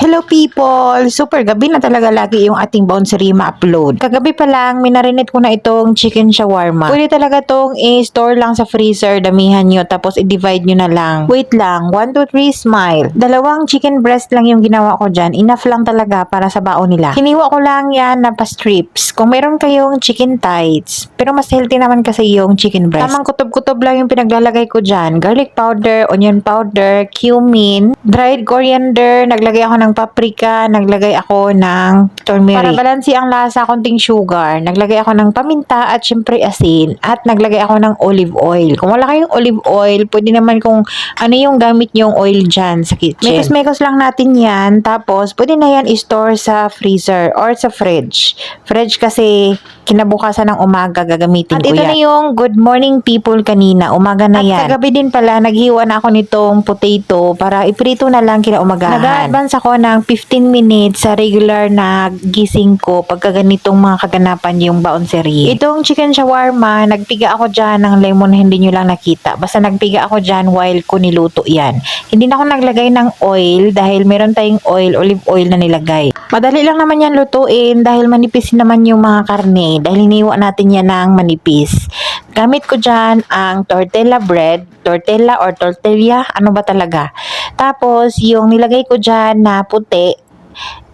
Hello people! Super gabi na talaga lagi yung ating bouncery ma-upload. Kagabi pa lang, minarinate ko na itong chicken shawarma. Pwede talaga tong i-store lang sa freezer, damihan nyo, tapos i-divide nyo na lang. Wait lang, 1, 2, 3, smile. Dalawang chicken breast lang yung ginawa ko dyan. Enough lang talaga para sa baon nila. Hiniwa ko lang yan na pa-strips. Kung meron kayong chicken tights, pero mas healthy naman kasi yung chicken breast. Tamang kutob-kutob lang yung pinaglalagay ko dyan. Garlic powder, onion powder, cumin, dried coriander, naglagay ako ng paprika, naglagay ako ng turmeric. Para balansi ang lasa, konting sugar. Naglagay ako ng paminta at syempre asin. At naglagay ako ng olive oil. Kung wala kayong olive oil, pwede naman kung ano yung gamit yung oil dyan sa kitchen. Mekos-mekos lang natin yan. Tapos, pwede na yan i-store sa freezer or sa fridge. Fridge kasi kinabukasan ng umaga gagamitin At ko ito yan. na yung good morning people kanina. Umaga na At yan. kagabi din pala, naghiwa na ako nitong potato para iprito na lang kinaumagahan. Nag-advance ako ng 15 minutes sa regular na gising ko pagka ganitong mga kaganapan yung bouncery. Itong chicken shawarma, nagpiga ako dyan ng lemon hindi nyo lang nakita. Basta nagpiga ako dyan while ko niluto yan. Hindi na ako naglagay ng oil dahil meron tayong oil, olive oil na nilagay. Madali lang naman yan lutuin dahil manipis naman yung mga karne dahil hiniwa natin yan ng manipis. Gamit ko dyan ang tortilla bread, tortilla or tortilla, ano ba talaga. Tapos, yung nilagay ko dyan na puti,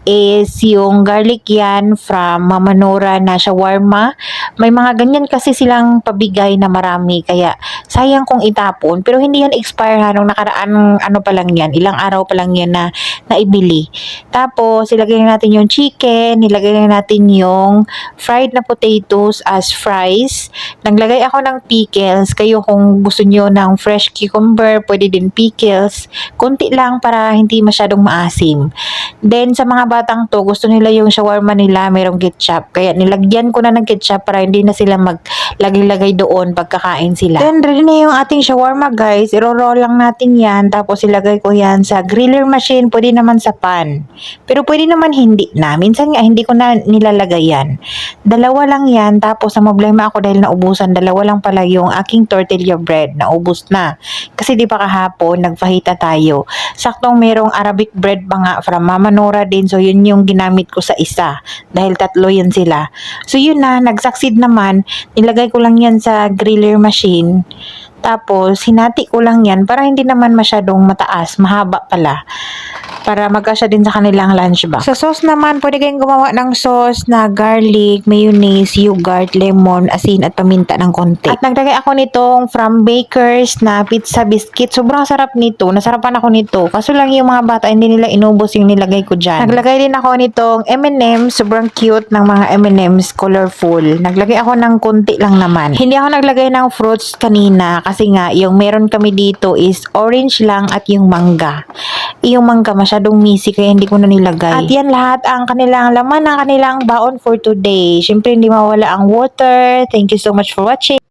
is yung garlic yan from Mama Nora na shawarma. May mga ganyan kasi silang pabigay na marami kaya sayang kung itapon pero hindi yan expire ha nung nakaraan ano pa lang yan ilang araw pa lang yan na naibili. Tapos ilagay na natin yung chicken, ilagay na natin yung fried na potatoes as fries. Naglagay ako ng pickles. Kayo kung gusto nyo ng fresh cucumber, pwede din pickles. Kunti lang para hindi masyadong maasim. Then sa mga batang to, gusto nila yung shawarma nila mayroong ketchup. Kaya nilagyan ko na ng ketchup para hindi na sila maglagay-lagay doon pagkakain sila. Then ready na yung ating shawarma guys. Iro-roll lang natin yan. Tapos ilagay ko yan sa griller machine. Pwede naman sa pan. Pero pwede naman hindi na. Minsan nga hindi ko na nilalagay yan. Dalawa lang yan. Tapos ang problema ako dahil naubusan. Dalawa lang pala yung aking tortilla bread. Naubos na. Kasi di pa kahapon nagfahita tayo. Saktong merong Arabic bread pa nga from Mama Nora din. So yun yung ginamit ko sa isa. Dahil tatlo yun sila. So yun na. Nag-succeed naman. Nilagay ko lang yan sa griller machine. Tapos, hinati ko lang yan para hindi naman masyadong mataas. Mahaba pala. Para magkasya din sa kanilang lunch box. Sa sauce naman, pwede kayong gumawa ng sauce na garlic, mayonnaise, yogurt, lemon, asin at paminta ng konti. At naglagay ako nitong from Baker's na pizza biscuit. Sobrang sarap nito. Nasarapan ako nito. Kaso lang yung mga bata, hindi nila inubos yung nilagay ko dyan. Naglagay din ako nitong M&M's. Sobrang cute ng mga M&M's. Colorful. Naglagay ako ng konti lang naman. Hindi ako naglagay ng fruits kanina kasi nga yung meron kami dito is orange lang at yung mangga. Yung mangga masyadong misi kaya hindi ko na nilagay. At yan lahat ang kanilang laman ng kanilang baon for today. Siyempre hindi mawala ang water. Thank you so much for watching.